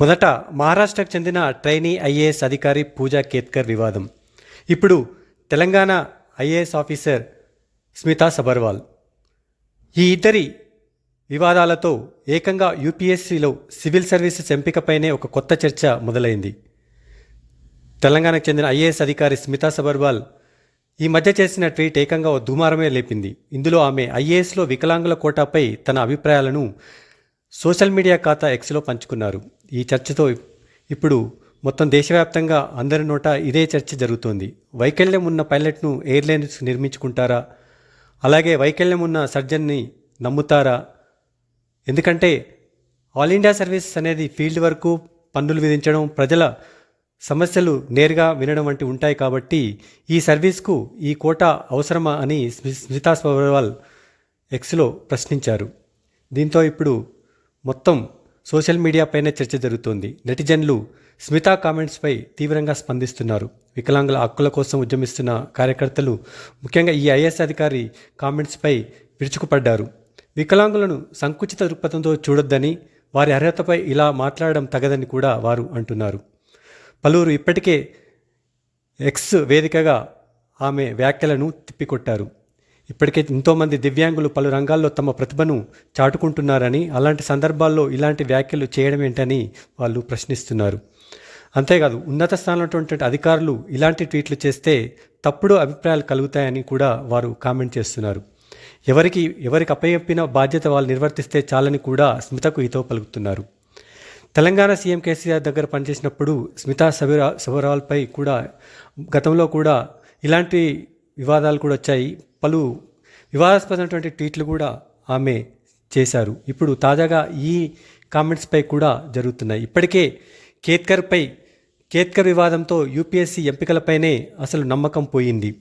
మొదట మహారాష్ట్రకు చెందిన ట్రైనీ ఐఏఎస్ అధికారి పూజా కేత్కర్ వివాదం. ఇప్పుడు తెలంగాణ ఐఏఎస్ ఆఫీసర్ స్మితా సబర్వాల్. ఈ ఇద్దరి వివాదాలతో ఏకంగా యూపీఎస్సీలో సివిల్ సర్వీసెస్ ఎంపికపైనే ఒక కొత్త చర్చ మొదలైంది. తెలంగాణకు చెందిన ఐఏఎస్ అధికారి స్మితా సబర్వాల్ ఈ మధ్య చేసిన ట్వీట్ ఏకంగా ఓ దుమారమే లేపింది. ఇందులో ఆమె ఐఏఎస్లో వికలాంగుల కోటాపై తన అభిప్రాయాలను సోషల్ మీడియా ఖాతా ఎక్స్లో పంచుకున్నారు. ఈ చర్చతో ఇప్పుడు మొత్తం దేశవ్యాప్తంగా అందరి నోట ఇదే చర్చ జరుగుతోంది. వైకల్యం ఉన్న పైలట్ను ఎయిర్లైన్స్ నిర్మించుకుంటారా? అలాగే వైకల్యం ఉన్న సర్జన్ని నమ్ముతారా? ఎందుకంటే ఆల్ ఇండియా సర్వీస్ అనేది ఫీల్డ్ వరకు పన్నులు విధించడం ప్రజల సమస్యలు నేరుగా వినడం వంటి ఉంటాయి కాబట్టి ఈ సర్వీస్కు ఈ కోట అవసరమా అని స్మి- స్మితా సబర్వాల్ ఎక్స్లో ప్రశ్నించారు. దీంతో ఇప్పుడు మొత్తం సోషల్ మీడియాపైనే చర్చ జరుగుతోంది. నెటిజన్లు స్మితా కామెంట్స్పై తీవ్రంగా స్పందిస్తున్నారు. వికలాంగుల హక్కుల కోసం ఉద్యమిస్తున్న కార్యకర్తలు ముఖ్యంగా ఈ ఐఏఎస్ అధికారి కామెంట్స్పై విరుచుకుపడ్డారు. వికలాంగులను సంకుచిత దృక్పథంతో చూడొద్దని వారి అర్హతపై ఇలా మాట్లాడడం తగదని కూడా వారు అంటున్నారు. పలువురు ఇప్పటికే ఎక్స్ వేదికగా ఆమె వ్యాఖ్యలను తిప్పికొట్టారు. ఇప్పటికే ఎంతోమంది దివ్యాంగులు పలు రంగాల్లో తమ ప్రతిభను చాటుకుంటున్నారని అలాంటి సందర్భాల్లో ఇలాంటి వ్యాఖ్యలు చేయడం ఏంటని వాళ్ళు ప్రశ్నిస్తున్నారు. అంతేకాదు ఉన్నత స్థానంలో అధికారులు ఇలాంటి ట్వీట్లు చేస్తే తప్పుడు అభిప్రాయాలు కలుగుతాయని కూడా వారు కామెంట్ చేస్తున్నారు. ఎవరికి ఎవరికి అప్పయప్పిన బాధ్యత వాళ్ళు నిర్వర్తిస్తే చాలని కూడా స్మితకు హితో పలుకుతున్నారు. తెలంగాణ సీఎం కేసీఆర్ దగ్గర పనిచేసినప్పుడు స్మితా సబిరా సబరాల్పై కూడా గతంలో కూడా ఇలాంటి వివాదాలు కూడా వచ్చాయి. పలు వివాదాస్పదమైనటువంటి ట్వీట్లు కూడా ఆమె చేశారు. ఇప్పుడు తాజాగా ఈ కామెంట్స్పై కూడా జరుగుతున్నాయి. ఇప్పటికే కేత్కర్పై కేత్కర్ వివాదంతో యూపీఎస్సీ ఎంపికలపైనే అసలు నమ్మకం పోయింది.